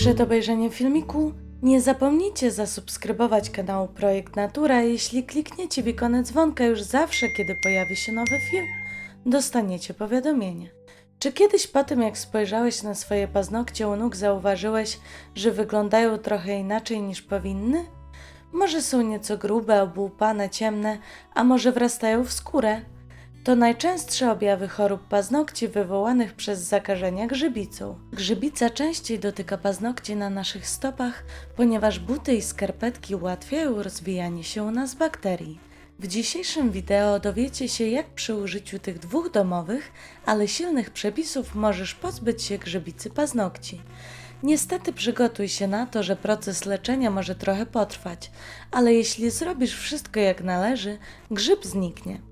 Przed obejrzeniem filmiku nie zapomnijcie zasubskrybować kanału Projekt Natura. Jeśli klikniecie w ikonę dzwonka już zawsze, kiedy pojawi się nowy film, dostaniecie powiadomienie. Czy kiedyś po tym, jak spojrzałeś na swoje paznokcie u nóg, zauważyłeś, że wyglądają trochę inaczej niż powinny? Może są nieco grube, obłupane, ciemne, a może wrastają w skórę? To najczęstsze objawy chorób paznokci wywołanych przez zakażenia grzybicą. Grzybica częściej dotyka paznokci na naszych stopach, ponieważ buty i skarpetki ułatwiają rozwijanie się u nas bakterii. W dzisiejszym wideo dowiecie się, jak przy użyciu tych dwóch domowych, ale silnych przepisów możesz pozbyć się grzybicy paznokci. Niestety przygotuj się na to, że proces leczenia może trochę potrwać, ale jeśli zrobisz wszystko jak należy, grzyb zniknie.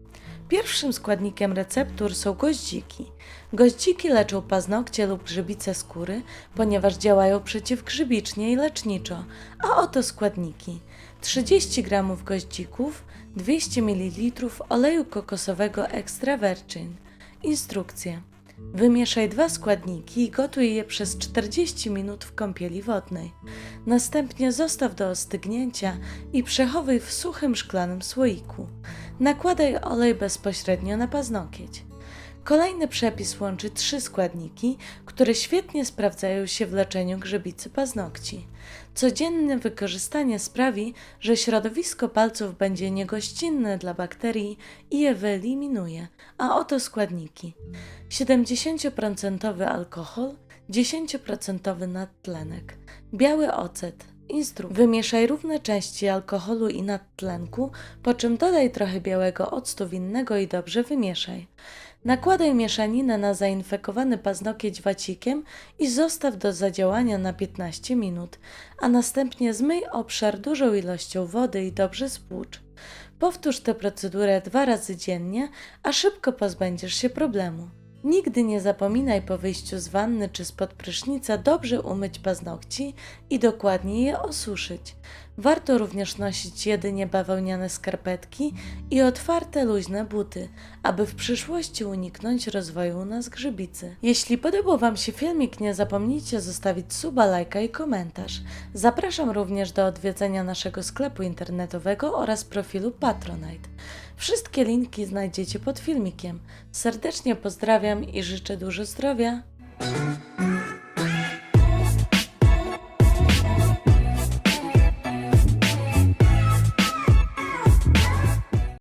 Pierwszym składnikiem receptur są goździki. Goździki leczą paznokcie lub grzybice skóry, ponieważ działają przeciwgrzybicznie i leczniczo. A oto składniki: 30 g goździków, 200 ml oleju kokosowego extra virgin. Instrukcja: Wymieszaj dwa składniki i gotuj je przez 40 minut w kąpieli wodnej. Następnie zostaw do ostygnięcia i przechowuj w suchym szklanym słoiku. Nakładaj olej bezpośrednio na paznokieć. Kolejny przepis łączy trzy składniki, które świetnie sprawdzają się w leczeniu grzybicy paznokci. Codzienne wykorzystanie sprawi, że środowisko palców będzie niegościnne dla bakterii i je wyeliminuje. A oto składniki: 70% alkohol, 10% nadtlenek, biały ocet, Wymieszaj równe części alkoholu i nadtlenku, po czym dodaj trochę białego octu winnego i dobrze wymieszaj. Nakładaj mieszaninę na zainfekowany paznokieć wacikiem i zostaw do zadziałania na 15 minut, a następnie zmyj obszar dużą ilością wody i dobrze spłucz. Powtórz tę procedurę dwa razy dziennie, a szybko pozbędziesz się problemu. Nigdy nie zapominaj po wyjściu z wanny czy spod prysznica dobrze umyć paznokci i dokładnie je osuszyć. Warto również nosić jedynie bawełniane skarpetki i otwarte, luźne buty, aby w przyszłości uniknąć rozwoju u nas grzybicy. Jeśli podobał Wam się filmik, nie zapomnijcie zostawić suba, lajka i komentarz. Zapraszam również do odwiedzenia naszego sklepu internetowego oraz profilu Patronite. Wszystkie linki znajdziecie pod filmikiem. Serdecznie pozdrawiam i życzę dużo zdrowia.